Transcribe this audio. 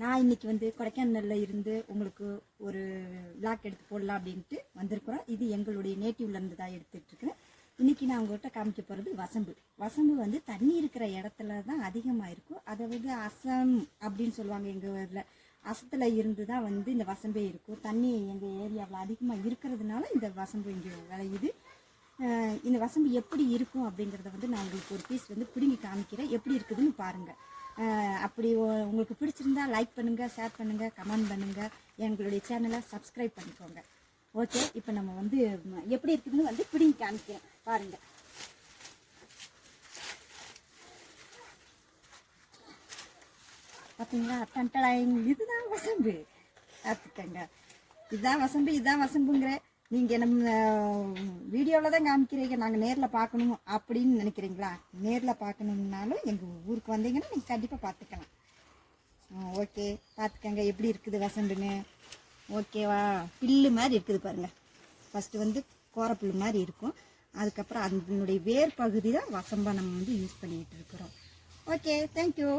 நான் இன்றைக்கி வந்து கொடைக்கானல்ல இருந்து உங்களுக்கு ஒரு விளாக் எடுத்து போடலாம் அப்படின்ட்டு வந்திருக்கிறோம். இது எங்களுடைய நேட்டிவ்லேருந்து தான் எடுத்துகிட்ருக்கிறேன் இன்றைக்கி நான் உங்கள்கிட்ட காமிக்க போகிறது வசம்பு. வசம்பு வந்து தண்ணி இருக்கிற இடத்துல தான் அதிகமாக இருக்கும். அதை வந்து அசம் அப்படின்னு சொல்லுவாங்க எங்கள் இதில் அசத்தில் இருந்து தான் வந்து இந்த வசம்பே இருக்கும். தண்ணி எங்கள் ஏரியாவில் அதிகமாக இருக்கிறதுனால இந்த வசம்பு இங்கே விளையுது. இந்த வசம்பு எப்படி இருக்கும் அப்படிங்கிறத வந்து நான் உங்களுக்கு ஒரு பீஸ் வந்து பிடுங்கி காமிக்கிறேன். எப்படி இருக்குதுன்னு பாருங்கள் அப்படி உங்களுக்கு பிடிச்சிருந்தா லைக் பண்ணுங்கள் ஷேர் பண்ணுங்கள் கமெண்ட் பண்ணுங்கள் எங்களுடைய சேனலை சப்ஸ்கிரைப் பண்ணிக்கோங்க. ஓகே இப்போ நம்ம வந்து எப்படி இருக்குதுன்னு வந்து பிடிங்க காமிக்கிறேன். பாருங்கள் பார்த்தீங்களா டண்டலாயிங் இதுதான் வசம்பு. பார்த்துக்கங்க. இதுதான் வசம்பு இதுதான் வசம்புங்கிற நீங்கள் நம்ம வீடியோவில் தான் காமிக்கிறீங்க நாங்கள் நேரில் பார்க்கணும் அப்படின்னு நினைக்கிறீங்களா? நேரில் பார்க்கணுன்னாலும் எங்கள் ஊருக்கு வந்தீங்கன்னா நீங்கள் கண்டிப்பாக பார்த்துக்கலாம். ஓகே. பார்த்துக்கங்க. எப்படி இருக்குது வசண்டுன்னு ஓகேவா பில்லு மாதிரி இருக்குது பாருங்கள் ஃபஸ்ட்டு வந்து கோரப்புல் மாதிரி இருக்கும். அதுக்கப்புறம் அதனுடைய வேர் பகுதி தான் வசம்பா நம்ம வந்து யூஸ் பண்ணிக்கிட்டு இருக்கிறோம். ஓகே. தேங்க்யூ